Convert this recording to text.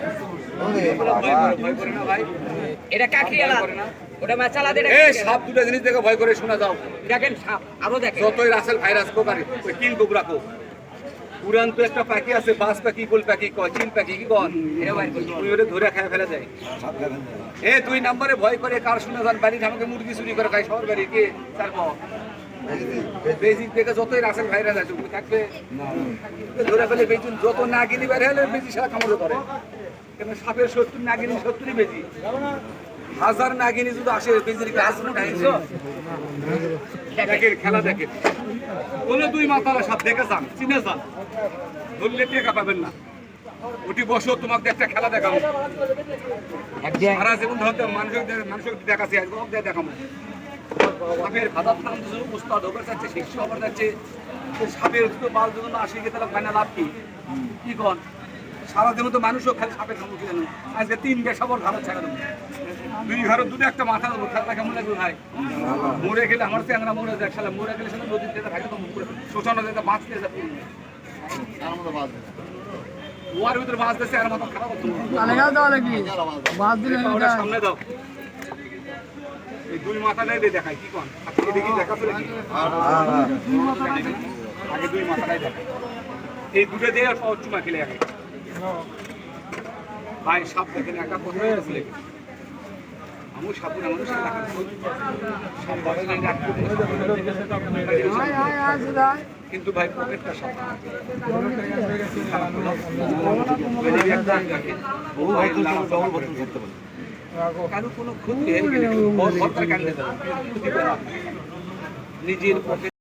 ভয় করে না এটা কাকরিয়ালা ওটা মাছালা দিয়ে এ সাপ দুটো জিনিস দেখে ভয় করে শোনা যাও। দেখেন সাপ আরও দেখেন। যতই রাসেল ভাইরাস কোকারি ওই কিং কোবরা কো উড়ান তো একটা পাখি আছে বাস পাখি কোল পাখি কয় চিল পাখি কি কন? তুই ওটা ধরে খায় ফেলে দেয় এ তুই নাম্বারে ভয় করে কার শোনা যান? বাড়িতে আমাকে মুরগি চুরি করে খাই শহর বাড়ি কে? তারপর বেজিক থেকে যতই রাসেল ভাইরাস আছে তুমি থাকবে। ধরে ফেলে বেচুন যত না গিনি বের হলে বেজি সারা কামড়ে করে কেন সাপের সত্তর না গিনি সত্তরই বেজি? হাজার না গিনি যদি আসে বেজির গাছ দেখেন খেলা দেখেন। কোনো দুই মাথালা সাপ দেখে যান চিনে যান। ধরলে টেকা পাবেন না। ওটি বসো তোমাকে একটা খেলা দেখাবো। সারা জীবন ধরতে মানুষের মানুষের দেখাচ্ছি দেখাবো। সাপের খাদার নাম তো উস্তাদ হোকার যাচ্ছে শিষ্য হবার যাচ্ছে। সাপের তো বাল যদি না আসে গিয়ে তাহলে ফাইনাল লাভ কি? কি কন সারা তো মানুষও খালি সাপের সম্মুখীন আজকে তিন বড় ভালো ছাড়া দুই ঘরের দুটো একটা মাথা দেবো। খেলা কেমন লাগবে ভাই। মরে গেলে আমার চ্যাংরা মরে যায় খেলা মরে গেলে সেটা নদীর যেতে থাকে তো শোষণ যেতে দিয়ে যায় ওয়ার ভিতরে দিচ্ছে আর মতো খারাপ সামনে দাও এই মাথাটাই দিয়ে দেখাই কি আজকে দেখি দেখা। এই দুটো দিয়ে ভাই সাপ নাই, কিন্তু ভাই পকেটটা সাপ কারও কোনো ক্ষতি হয়ে গেলে ভরতার ক্ষতি নিজের